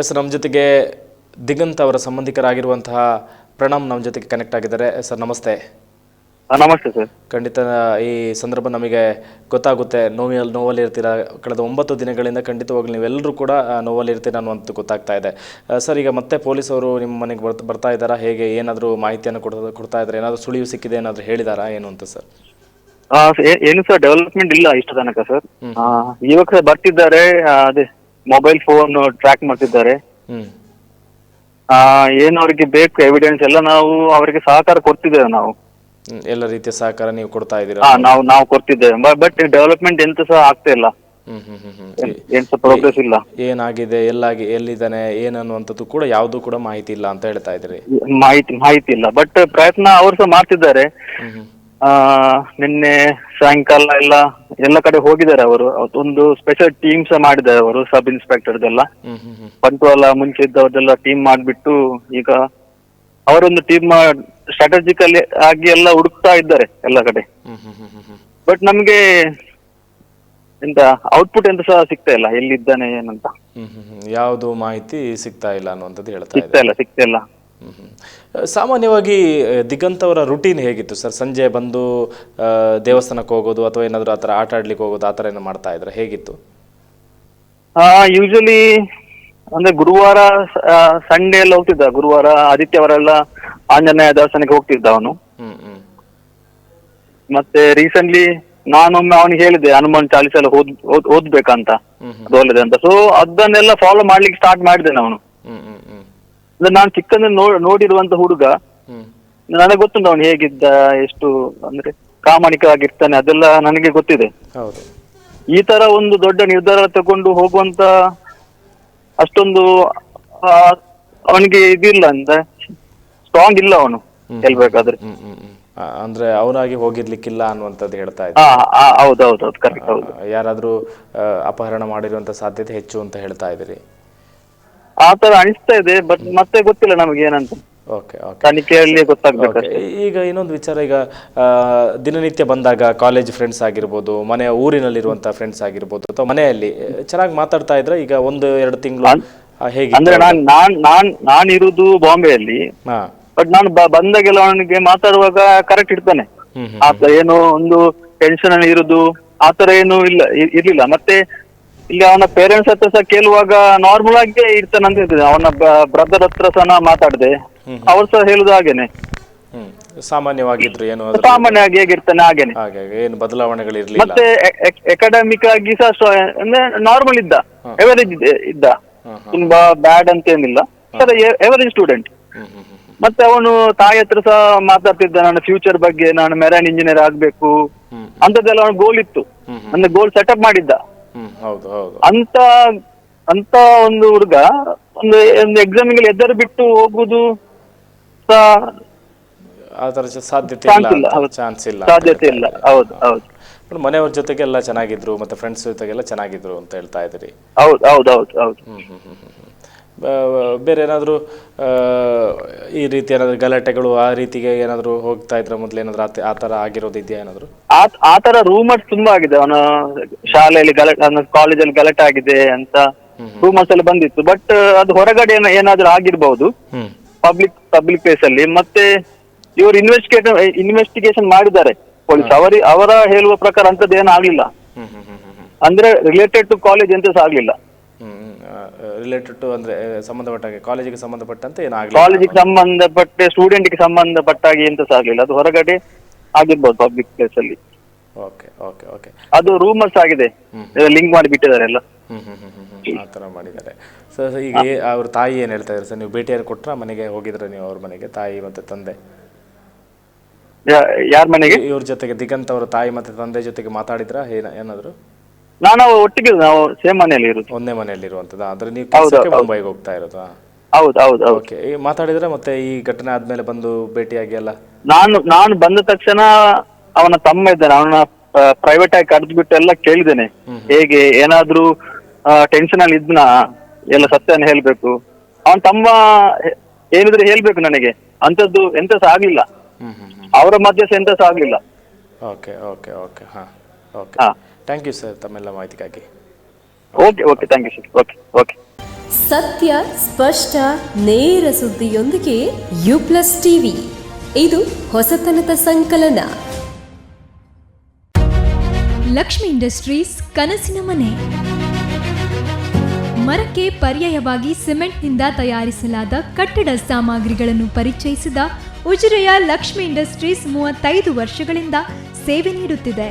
S ನಮ್ಮ ಜೊತೆಗೆ ದಿಗಂತ್ ಅವರ ಸಂಬಂಧಿಕರಾಗಿರುವಂತಹ ಪ್ರಣಾಮ್ ನಮ್ಮ ಜೊತೆಗೆ ಕನೆಕ್ಟ್ ಆಗಿದ್ದಾರೆ. ಸರ್ ನಮಸ್ತೆ. ನಮಸ್ತೆ ಸರ್. ಖಂಡಿತ ಈ ಸಂದರ್ಭ ನಮಗೆ ಗೊತ್ತಾಗುತ್ತೆ. ನೋವಿನಲ್ಲಿ ನೋವಲ್ಲಿ ಇರ್ತೀರ ಕಳೆದ ಒಂಬತ್ತು ದಿನಗಳಿಂದ ಖಂಡಿತವಾಗ್ಲೂ ನೀವೆಲ್ಲರೂ ಕೂಡ ನೋವಲ್ಲಿ ಇರ್ತೀರ ಅನ್ನುವಂಥದ್ದು ಗೊತ್ತಾಗ್ತಾ ಇದೆ. ಸರ್ ಈಗ ಮತ್ತೆ ಪೊಲೀಸವರು ನಿಮ್ಮ ಮನೆಗೆ ಬರ್ತಾ ಬರ್ತಾ ಇದ್ದಾರಾ? ಹೇಗೆ ಏನಾದರೂ ಮಾಹಿತಿಯನ್ನು ಕೊಡ್ತಾ ಕೊಡ್ತಾ ಇದ್ದಾರೆ ಏನಾದರೂ ಸುಳಿವು ಸಿಕ್ಕಿದೆ ಏನಾದರೂ ಹೇಳಿದಾರಾ? ಏನು ಅಂತ ಸರ್? ಏನು ಸರ್ ಡೆವಲಪ್ಮೆಂಟ್ ಇಲ್ಲ ಇಷ್ಟು ತನಕ ಸರ್. ಸರ್ ಬರ್ತಿದ್ದಾರೆ ಅದೇ. ಮೊಬೈಲ್ ಫೋನ್ ಟ್ರ್ಯಾಕ್ ಮಾಡ್ತಿದ್ದಾರೆ. ಹ್ಞೂ ಆ, ಏನು ಅವರಿಗೆ ಬೇಕು ಎವಿಡೆನ್ಸ್ ಎಲ್ಲ ನಾವು ಅವರಿಗೆ ಸಹಕಾರ ಕೊಡ್ತಿದ್ದೇವೆ ನಾವು. ಎಲ್ಲ ರೀತಿಯ ಸಹಕಾರ ನೀವು ಕೊಡ್ತಾ ಇದ್ದೀರಾ? ಹಾ ನಾವು ನಾವು ಕೊಡ್ತಿದ್ದೇವೆ. ಬಟ್ ಡೆವಲಪ್ಮೆಂಟ್ ಎಂತ ಸಹ ಆಗ್ತಾ ಇಲ್ಲ. ಏನ್ ಸಹ ಪ್ರೋಗ್ರೆಸ್ ಇಲ್ಲ. ಏನಾಗಿದೆ ಎಲ್ಲಾಗಿ ಎಲ್ಲಿದ್ದಾನೆ ಏನನ್ನುವಂಥದ್ದು ಕೂಡ ಯಾವುದು ಕೂಡ ಮಾಹಿತಿ ಇಲ್ಲ ಅಂತ ಹೇಳ್ತಾ ಇದ್ರಿ ಮಾಹಿತಿ ಮಾಹಿತಿ ಇಲ್ಲ. ಬಟ್ ಪ್ರಯತ್ನ ಅವ್ರು ಸಹ ಮಾಡ್ತಿದ್ದಾರೆ. ಹ್ಮ್. ಆ, ನಿನ್ನೆ ಸಾಯಂಕಾಲ ಎಲ್ಲ ಎಲ್ಲ ಕಡೆ ಹೋಗಿದ್ದಾರೆ ಅವರು. ಒಂದು ಸ್ಪೆಷಲ್ ಟೀಮ್ಸ್ ಮಾಡಿದ್ದಾರೆ ಅವರು ಸಬ್ ಇನ್ಸ್ಪೆಕ್ಟರ್ ಎಲ್ಲ ಹ್ಮ್ ಹ್ಮ್. ಬಂಟ್ವಾಳ ಮುಂಚೆ ಇದ್ದವ್ರದೆಲ್ಲ ಟೀಮ್ ಮಾಡಿಬಿಟ್ಟು ಈಗ ಅವರೊಂದು ಟೀಮ್ ಸ್ಟ್ರಾಟಜಿಕಲಿ ಆಗಿ ಎಲ್ಲ ಹುಡುಕ್ತಾ ಇದ್ದಾರೆ ಎಲ್ಲ ಕಡೆ. ಬಟ್ ನಮ್ಗೆ ಎಂತ ಔಟ್ಪುಟ್ ಎಂತ ಸಹ ಸಿಗ್ತಾ ಇಲ್ಲ ಎಲ್ಲಿದ್ದಾನೆ ಏನಂತ. ಯಾವುದು ಮಾಹಿತಿ ಸಿಗ್ತಾ ಇಲ್ಲ ಅನ್ನುವಂಥದ್ದು ಹೇಳ್ತಾ ಸಿಗ್ತಾ ಇಲ್ಲ ಸಿಗ್ತಾ ಇಲ್ಲ. ಸಾಮಾನ್ಯವಾಗಿ ದಿಗಂತ್ ಅವರ ರುಟೀನ್ ಹೇಗಿತ್ತು ಸರ್? ಸಂಜೆ ಬಂದು ದೇವಸ್ಥಾನಕ್ಕೆ ಹೋಗೋದು ಅಥವಾ ಏನಾದರೂ ಆ ಥರ ಆಟ ಆಡ್ಲಿಕ್ಕೆ ಹೋಗೋದು ಆ ಥರ ಏನೋ ಮಾಡ್ತಾ ಇದ್ರೆ? ಹೇಗಿತ್ತು? ಯೂಶಲಿ ಅಂದ್ರೆ ಗುರುವಾರ ಸಂಡೇ ಎಲ್ಲ ಹೋಗ್ತಿದ್ದ. ಗುರುವಾರ ಆದಿತ್ಯವಾರ ಎಲ್ಲ ಆಂಜನೇಯ ದರ್ಶನಕ್ಕೆ ಹೋಗ್ತಿದ್ದ ಅವನು. ಹ್ಮ್ ಹ್ಮ್. ಮತ್ತೆ ರೀಸೆಂಟ್ಲಿ ನಾನೊಮ್ಮೆ ಅವನಿಗೆ ಹೇಳಿದೆ ಹನುಮಾನ್ ಚಾಲಿಸ ಎಲ್ಲ ಓದ್ ಓದ್- ಓದ್ಬೇಕಂತ. ಅದು ಒಳ್ಳೇದೆ ಅಂತ. ಸೊ ಅದನ್ನೆಲ್ಲ ಫಾಲೋ ಮಾಡ್ಲಿಕ್ಕೆ ಸ್ಟಾರ್ಟ್ ಮಾಡಿದೆ ಅವನು. ಹ್ಮ್ ಹ್ಮ್ ಹ್ಮ್. ಅಂದ್ರೆ ನಾನು ಚಿಕ್ಕಂದ ನೋಡಿರುವಂತ ಹುಡುಗ. ನನಗೆ ಗೊತ್ತುಂಟು ಅವನು ಹೇಗಿದ್ದ ಎಷ್ಟು ಅಂದ್ರೆ ಪ್ರಾಮಾಣಿಕವಾಗಿರ್ತಾನೆ ಅದೆಲ್ಲ ನನಗೆ ಗೊತ್ತಿದೆ. ಈ ತರ ಒಂದು ದೊಡ್ಡ ನಿರ್ಧಾರ ತಗೊಂಡು ಹೋಗುವಂತ ಅಷ್ಟೊಂದು ಅವನಿಗೆ ಇದಿಲ್ಲ ಅಂತ ಸ್ಟ್ರಾಂಗ್ ಇಲ್ಲ ಅವನು ಹೇಳ್ಬೇಕಾದ್ರೆ. ಅಂದ್ರೆ ಅವನಾಗಿ ಹೋಗಿರ್ಲಿಕ್ಕಿಲ್ಲ ಅನ್ನುವಂಥದ್ದು ಹೇಳ್ತಾ ಇದ್ದಾರೆ ಯಾರಾದ್ರೂ ಹಾ ಹೌದು ಹೌದು ಹೌದು ಕರೆಕ್ಟ್ ಹೌದು. ಯಾರಾದರೂ ಅಪಹರಣ ಮಾಡಿರುವಂತ ಸಾಧ್ಯತೆ ಹೆಚ್ಚು ಅಂತ ಹೇಳ್ತಾ ಇದ್ದೀರಿ. ಆ ತರ ಅನಿಸ್ತಾ ಇದೆ ಬಟ್ ಮತ್ತೆ ಗೊತ್ತಿಲ್ಲ ನಮ್ಗೆ ಏನಂತ. ಓಕೆ ಓಕೆ ತನಿಖೆಯಲ್ಲಿ ಗೊತ್ತಾಗ್ಬೇಕು ಈಗ ಇನ್ನೊಂದು ವಿಚಾರ ಈಗ ಆ, ದಿನನಿತ್ಯ ಬಂದಾಗ ಕಾಲೇಜ್ ಫ್ರೆಂಡ್ಸ್ ಆಗಿರ್ಬೋದು ಮನೆಯ ಊರಿನಲ್ಲಿರುವಂಥ ಫ್ರೆಂಡ್ಸ್ ಆಗಿರ್ಬೋದು ಅಥವಾ ಮನೆಯಲ್ಲಿ ಚೆನ್ನಾಗಿ ಮಾತಾಡ್ತಾ ಇದ್ರೆ ಈಗ ಒಂದು ಎರಡು ತಿಂಗಳು ಹೇಗೆ ಅಂದ್ರೆ ನಾನ್ ನಾನ್ ನಾನ್ ನಾನ್ ಇರುದು ಬಾಂಬೆಯಲ್ಲಿ ಹಾ. ಬಟ್ ನಾನು ಬ- ಬಂದಾಗೆಲ್ಲ ಅವನಿಗೆ ಮಾತಾಡುವಾಗ ಕರೆಕ್ಟ್ ಇರ್ತಾನೆ ಹ್ಮ್ ಹ್ಮ್ ಆತರ ಏನು ಒಂದು ಟೆನ್ಷನ್ ಅಲ್ಲಿ ಇರುದು ಆತರ ಏನು ಇಲ್ಲ ಇ- ಇರ್ಲಿಲ್ಲ. ಮತ್ತೆ ಇಲ್ಲಿ ಅವನ ಪೇರೆಂಟ್ಸ್ ಹತ್ರ ಸಹ ಕೇಳುವಾಗ ನಾರ್ಮಲ್ ಆಗಿ ಇರ್ತಾನೆ ಅಂತ ಇರ್ತದೆ. ಅವನ ಬ್ರದರ್ ಹತ್ರ ಸಹ ನಾ ಮಾತಾಡ್ದೆ. ಅವ್ರು ಸಹ ಹೇಳುದು ಹಾಗೇನೆ. ಹ್ಮ್. ಸಾಮಾನ್ಯವಾಗಿದ್ರು ಏನು ಅದ್ರ ಸಾಮಾನ್ಯವಾಗಿ ಹೇಗಿರ್ತಾನೆ ಹಾಗೇನೆ. ಹಾಗೆ ಏನು ಬದಲಾವಣೆಗಳಿರ್ಲಿಲ್ಲ ಮತ್ತೆ ಅಕಾಡೆಮಿಕ್ ಆಗಿ ಸಹ ಅಂದ್ರೆ ನಾರ್ಮಲ್ ಇದ್ದ. ಎವರೇಜ್ ಇದ್ದ ಹ್ಮ್, ತುಂಬಾ ಬ್ಯಾಡ್ ಅಂತ ಏನಿಲ್ಲ. ಎವರೇಜ್ ಸ್ಟೂಡೆಂಟ್ ಹ್ಮ್ ಹ್ಮ್ ಹ್ಮ್ ಮತ್ತೆ ಅವನು ತಾಯಿ ಹತ್ರ ಸಹ ಮಾತಾಡ್ತಿದ್ದ ನಾನು ಫ್ಯೂಚರ್ ಬಗ್ಗೆ ನಾನು ಮೆರೈನ್ ಇಂಜಿನಿಯರ್ ಆಗ್ಬೇಕು. ಅಂತದ್ದೆಲ್ಲ ಅಂತದೆಲ್ಲ ಅವನ ಗೋಲ್ ಇತ್ತು ಅಂದ್ರೆ ಗೋಲ್ ಸೆಟಪ್ ಮಾಡಿದ್ದ. ಹೌದು ಹೌದು. ಅಂತ ಅಂತ ಒಂದು ಹುಡುಗ ಒಂದು ಒಂದು ಎಕ್ಸಾಮಿಗೆ ಎದುರು ಬಿಟ್ಟು ಹೋಗುದು ಸಹ ಆ ಥರ ಸಾಧ್ಯತೆ ಇಲ್ಲ. ಚಾನ್ಸ್ ಇಲ್ಲ ಸಾಧ್ಯತೆ ಇಲ್ಲ ಹೌದು ಹೌದು. ಮನೆಯವ್ರ ಜೊತೆಗೆಲ್ಲ ಚೆನ್ನಾಗಿದ್ರು ಮತ್ತೆ ಫ್ರೆಂಡ್ಸ್ ಜೊತೆಗೆಲ್ಲ ಚೆನ್ನಾಗಿದ್ರು ಅಂತ ಹೇಳ್ತಾ ಇದ್ರಿ ಹೌದು ಹೌದು ಹೌದು ಹೌದು. ಬೇರೆ ಏನಾದರೂ ಈ ರೀತಿ ಏನಾದರೂ ಗಲಾಟೆಗಳು ಆ ರೀತಿಗೆ ಏನಾದರೂ ಹೋಗ್ತಾ ಇದ್ರೆ ಮೊದಲು ಏನಾದರೂ ಆ ತರ ಆ ಥರ ಆಗಿರೋದು ಇದೆಯಾ ಏನಾದರೂ? ಆ ಆ ತರ ರೂಮರ್ಸ್ ತುಂಬಾ ಆಗಿದೆ. ಅವನ ಶಾಲೆಯಲ್ಲಿ ಗಲಾಟೆ ಅವನ ಕಾಲೇಜಲ್ಲಿ ಗಲಾಟೆ ಆಗಿದೆ ಅಂತ ರೂಮರ್ಸ್ ಎಲ್ಲ ಬಂದಿತ್ತು. ಬಟ್ ಅದು ಹೊರಗಡೆ ಏನ- ಏನಾದ್ರೂ ಆಗಿರ್ಬಹುದು ಪಬ್ಲಿಕ್ ಪಬ್ಲಿಕ್ ಪ್ಲೇಸ್ ಅಲ್ಲಿ. ಮತ್ತೆ ಇವರು ಇನ್ವೆಸ್ಟಿಗೇಟ್ ಇನ್ವೆಸ್ಟಿಗೇಷನ್ ಮಾಡಿದ್ದಾರೆ ಪೊಲೀಸ್ ಅವರ ಅವರ ಹೇಳುವ ಪ್ರಕಾರ ಅಂತದ್ದು ಏನು ಆಗ್ಲಿಲ್ಲ. ಹ್ಮ್ ಹ್ಮ್ ಹ್ಮ್ ಹ್ಮ್ ಹ್ಮ್. ಅಂದ್ರೆ ರಿಲೇಟೆಡ್ ಟು ಕಾಲೇಜ್ ಎಂತ ಸಹ ಆಗ್ಲಿಲ್ಲ. ರಿಲೇಟೆಡ್ ಟು ಸಂಬಂಧಪಟ್ಟ ಸಂಬಂಧಪಟ್ಟಾಗೆ ಕಾಲೇಜಿಗೆ ಸಂಬಂಧಪಟ್ಟಂತೆ ಏನಾಗಲಿ ಕಾಲೇಜಿಗೆ ಸಂಬಂಧಪಟ್ಟ ಸ್ಟೂಡೆಂಟ್ಗೆ ಸಂಬಂಧಪಟ್ಟಾಗಿ ಎಂತ ಸಹ ಆಗ್ಲಿಲ್ಲ. ಅದು ಹೊರಗಡೆ ಆಗಿರ್ಬೋದು ಪಬ್ಲಿಕ್ ಪ್ಲೇಸ್ ಅಲ್ಲಿ. ಓಕೆ ಓಕೆ ಓಕೆ ಅದು ರೂಮರ್ಸ್ ಆಗಿದೆ. ಲಿಂಕ್ ಮಾಡಿ ಬಿಟ್ಟಿದ್ದಾರೆ ಎಲ್ಲ. ಹ್ಮ್ ಹ್ಮ್ ಹ್ಮ್ ಹ್ಮ್ ಆ ಥರ ಮಾಡಿದ್ದಾರೆ. ಸರ್ ಈಗ ಏ- ಅವ್ರ ತಾಯಿ ಏನು ಹೇಳ್ತಾ ಇದ್ದಾರೆ? ಸರ್ ನೀವು ಭೇಟಿಯಾರು ಕೊಟ್ರ? ಮನೆಗೆ ಹೋಗಿದ್ರೆ ನೀವು ಅವ್ರ ಮನೆಗೆ ತಾಯಿ ಮತ್ತೆ ತಂದೆ? ಯಾರ ಮನೆಗೆ? ಇವ್ರ ಜೊತೆಗೆ ದಿಗಂತ್ ಅವರ ತಾಯಿ ಮತ್ತೆ ತಂದೆ ಜೊತೆಗೆ ಮಾತಾಡಿದ್ರ? ಏನ ಏನಾದರೂ? ನಾನು ಒಟ್ಟಿಗೆ ನಾವು ಸೇಮ್ ಮನೆಯಲ್ಲಿ ಇರೋದು. ಒಂದೇ ಮನೆಯಲ್ಲಿರುವಂಥದ್ದು ಆದ್ರೆ ನೀವು ಕೆಲಸಕ್ಕೆ ಮುಂಬೈಗೆ ಹೋಗ್ತಾ ಇರೋದಾ ಹೌದು ಹೌದು ಹೌದು. ಓಕೆ ಈ ಮಾತಾಡಿದ್ರೆ ಮತ್ತೆ ಈ ಘಟನೆ ಆದ್ಮೇಲೆ ಬಂದು ಭೇಟಿಯಾಗಿ ಎಲ್ಲ? ನಾನು ನಾನು ಬಂದ ತಕ್ಷಣ ಅವನ ತಮ್ಮ ಇದ್ದಾನೆ ಅವನ ಪ್ರೈವೇಟ್ ಆಗಿ ಕರೆದು ಬಿಟ್ಟು ಎಲ್ಲ ಕೇಳಿದ್ದೇನೆ. ಹೇಗೆ ಏನಾದ್ರೂ ಟೆನ್ಷನ್ ಅಲ್ಲಿ ಇದ್ನ ಎಲ್ಲ ಸತ್ಯನ ಹೇಳ್ಬೇಕು. ಅವನ್ ತಮ್ಮ ಏನಿದ್ರೆ ಹೇಳ್ಬೇಕು ನನಗೆ. ಅಂತದ್ದು ಎಂತ ಸಹ ಆಗ್ಲಿಲ್ಲ ಅವರ ಮಧ್ಯ ಸಹ ಎಂತ ಸಹ ಆಗ್ಲಿಲ್ಲ. ಓಕೆ ಓಕೆ ಓಕೆ ಹಾಂ. ಓಕೆ ಥ್ಯಾಂಕ್ ಯು ಸರ್ ತಮ್ಮೆಲ್ಲ ಮಾಹಿತಿಗಾಗಿ. Okay okay thank you sir okay okay ಸತ್ಯ ಸ್ಪಷ್ಟ ನೇರ ಸುದ್ದಿಯೊಂದಿಗೆ ಯು ಪ್ಲಸ್ ಟಿವಿ. ಇದು ಹೊಸತನದ ಸಂಕಲನ. ಲಕ್ಷ್ಮಿ ಇಂಡಸ್ಟ್ರೀಸ್ ಕನಸಿನ ಮನೆ. ಮರಕ್ಕೆ ಪರ್ಯಾಯವಾಗಿ ಸಿಮೆಂಟ್ನಿಂದ ತಯಾರಿಸಲಾದ ಕಟ್ಟಡ ಸಾಮಗ್ರಿಗಳನ್ನು ಪರಿಚಯಿಸಿದ ಉಜಿರೆಯ ಲಕ್ಷ್ಮಿ ಇಂಡಸ್ಟ್ರೀಸ್ ಮೂವತ್ತೈದು ವರ್ಷಗಳಿಂದ ಸೇವೆ ನೀಡುತ್ತಿದೆ.